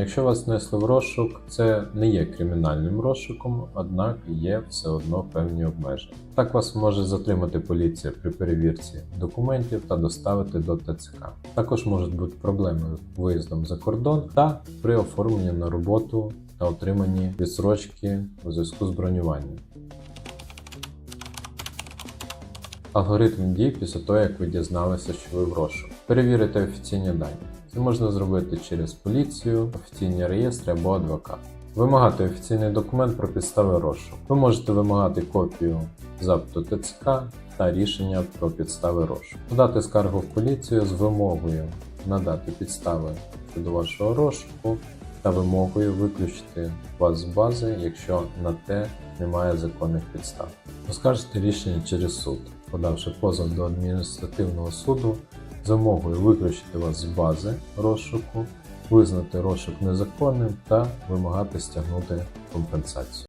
Якщо вас внесли в розшук, це не є кримінальним розшуком, однак є все одно певні обмеження. Так вас може затримати поліція при перевірці документів та доставити до ТЦК. Також можуть бути проблеми з виїздом за кордон та при оформленні на роботу та отриманні відсрочки у зв'язку з бронюванням. Алгоритм дій після того, як ви дізналися, що ви в розшук. Перевірити офіційні дані. Це можна зробити через поліцію, офіційні реєстри або адвокат. Вимагати офіційний документ про підстави розшуку. Ви можете вимагати копію запиту ТЦК та рішення про підстави розшуку. Подати скаргу в поліцію з вимогою надати підстави щодо вашого розшуку та вимогою виключити вас з бази, якщо на те немає законних підстав. Оскаржити рішення через суд, подавши позов до адміністративного суду з вимогою виключити вас з бази розшуку, визнати розшук незаконним та вимагати стягнути компенсацію.